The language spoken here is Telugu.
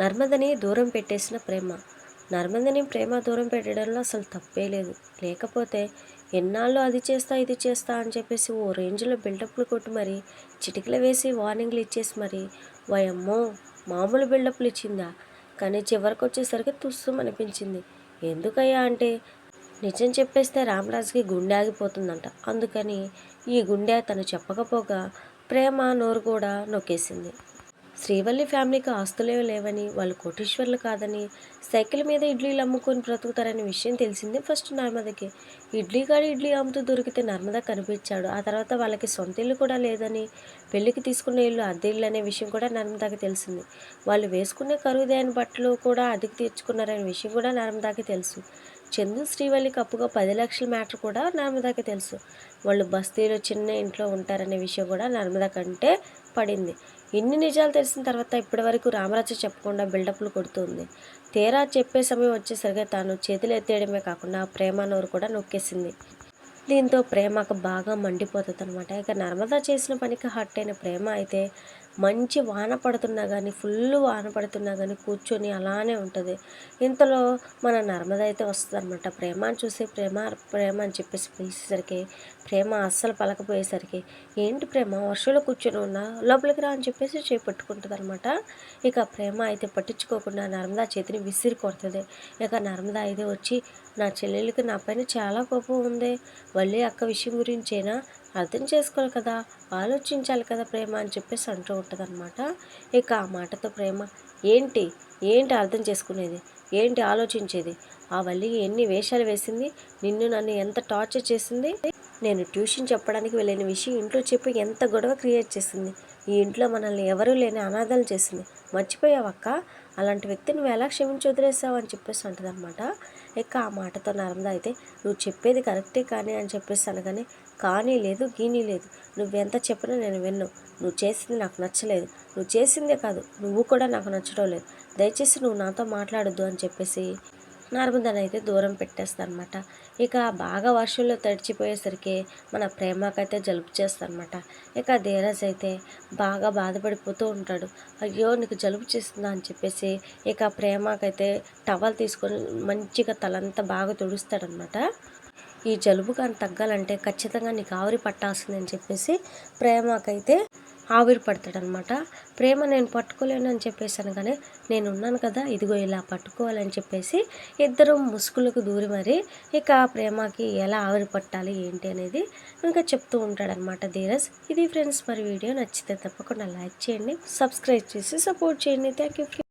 నర్మదని దూరం పెట్టేసిన ప్రేమ. నర్మదని ప్రేమ దూరం పెట్టడంలో అసలు తప్పే లేదు. లేకపోతే ఎన్నాళ్ళు అది చేస్తా ఇది చేస్తా అని చెప్పేసి ఓ రేంజ్లో బిల్డప్లు కొట్టి మరి చిటికలు వేసి వార్నింగ్లు ఇచ్చేసి మరి వయమ్మో మామూలు బిల్డప్లు ఇచ్చిందా? కానీ చివరికి వచ్చేసరికి తుస్సు అనిపించింది. ఎందుకయ్యా? అంటే నిజం చెప్పేస్తే రామరాజుకి గుండె ఆగిపోతుందంట. అందుకని ఈ గుండె తను చెప్పకపోగా ప్రేమ నోరు కూడా నొక్కేసింది. శ్రీవల్లి ఫ్యామిలీకి ఆస్తులే లేవని వాళ్ళు కోటీశ్వర్లు కాదని సైకిల్ మీద ఇడ్లీలు అమ్ముకొని బ్రతుకుతారనే విషయం తెలిసింది ఫస్ట్ నర్మదకి. ఇడ్లీ కాడి ఇడ్లీ అమ్ముతూ దొరికితే నర్మద కనిపించాడు. ఆ తర్వాత వాళ్ళకి సొంత ఇల్లు కూడా లేదని పెళ్ళికి తీసుకున్న ఇల్లు అద్దె ఇల్లు అనే విషయం కూడా నర్మదాకి తెలిసింది. వాళ్ళు వేసుకునే కరువుదైన బట్టలు కూడా అద్దెకి తెచ్చుకున్నారనే విషయం కూడా నర్మదాకి తెలుసు. చందు శ్రీవల్లికి అప్పుగా పది లక్షల మ్యాటర్ కూడా నర్మదాకి తెలుసు. వాళ్ళు బస్తీలో చిన్న ఇంట్లో ఉంటారనే విషయం కూడా నర్మదా కంటే పడింది. ఇన్ని నిజాలు తెలిసిన తర్వాత ఇప్పటి వరకు రామరాజు చెప్పకుండా బిల్డప్లు కొడుతుంది. తీరా చెప్పే సమయం వచ్చేసరికి తాను చేతులు ఎత్తేయడమే కాకుండా ప్రేమ నోరు కూడా నొక్కేసింది. దీంతో ప్రేమకు బాగా మండిపోతుంది అనమాట ఇక నర్మదా చేసిన పనికి హట్ అయిన ప్రేమ అయితే మంచి వాన పడుతున్నా కానీ ఫుల్ వాన పడుతున్నా కానీ కూర్చొని అలానే ఉంటుంది. ఇంతలో మన నర్మద అయితే వస్తుంది అనమాట ప్రేమ అని చూసి ప్రేమ ప్రేమ అని చెప్పేసి పిలిచేసరికి ప్రేమ అస్సలు పలకపోయేసరికి ఏంటి ప్రేమ? వర్షంలో కూర్చొని ఉన్నా? లోపలికి రా అని చెప్పేసి చేపట్టుకుంటుంది అనమాట ఇక ప్రేమ అయితే పట్టించుకోకుండా నర్మదా చేతిని విసిరి కొడుతుంది. ఇక నర్మదా అయితే వచ్చి నా చెల్లెలకి నా పైన చాలా కోపం ఉంది. మళ్ళీ అక్క విషయం గురించేనా? అర్థం చేసుకోవాలి కదా ఆలోచించాలి కదా ప్రేమ అని చెప్పేసి అంటూ ఉంటుంది అనమాట ఇక ఆ మాటతో ప్రేమ ఏంటి ఏంటి అర్థం చేసుకునేది ఏంటి ఆలోచించేది? ఆ వల్లికి ఎన్ని వేషాలు వేసింది నిన్ను నన్ను ఎంత టార్చర్ చేసింది? నేను ట్యూషన్ చెప్పడానికి వెళ్ళిన విషయం ఇంట్లో చెప్పి ఎంత గొడవ క్రియేట్ చేసింది? ఈ ఇంట్లో మనల్ని ఎవరూ లేని అనాథాలు చేసింది. మర్చిపోయావక్క అలాంటి వ్యక్తిని నువ్వు ఎలా క్షమించి వదిలేసావు అని చెప్పేసి అంటుంది అనమాట ఇక ఆ మాటతో నర్మద అయితే నువ్వు చెప్పేది కరెక్టే కానీ అని చెప్పేసి కానీ కానీ లేదు గీనీ లేదు. నువ్వెంత చెప్పినా నేను విన్ను. నువ్వు చేసింది నాకు నచ్చలేదు. నువ్వు చేసిందే కాదు. నువ్వు కూడా నాకు నచ్చడం లేదు. దయచేసి నువ్వు నాతో మాట్లాడొద్దు అని చెప్పేసి నర్మదని అయితే దూరం పెట్టేస్తారనమాట ఇక బాగా వర్షంలో తడిచిపోయేసరికి మన ప్రేమకైతే జలుబు చేస్తారనమాట ఇక ధీరజ్ అయితే బాగా బాధపడిపోతూ ఉంటాడు. అయ్యో నీకు జలుబు చేస్తుందా అని చెప్పేసి ఇక ప్రేమకైతే టవల్ తీసుకొని మంచిగా తలంతా బాగా తుడుస్తాడనమాట ఈ జలుబు కానీ తగ్గాలంటే ఖచ్చితంగా నీకు ఆవిరి పట్టాల్సిందని చెప్పేసి ప్రేమకైతే ఆవిరి పడతాడనమాట ప్రేమ నేను పట్టుకోలేను అని చెప్పేసాను కానీ నేను ఉన్నాను కదా ఇదిగో ఇలా పట్టుకోవాలని చెప్పేసి ఇద్దరు ముసుగులకు దూరి మరి ఇక ప్రేమకి ఎలా ఆవిరి పట్టాలి ఏంటి అనేది ఇంకా చెప్తూ ఉంటాడనమాట ధీరజ్. ఇది ఫ్రెండ్స్ మరి వీడియో నచ్చితే తప్పకుండా లైక్ చేయండి సబ్స్క్రైబ్ చేసి సపోర్ట్ చేయండి. Thank you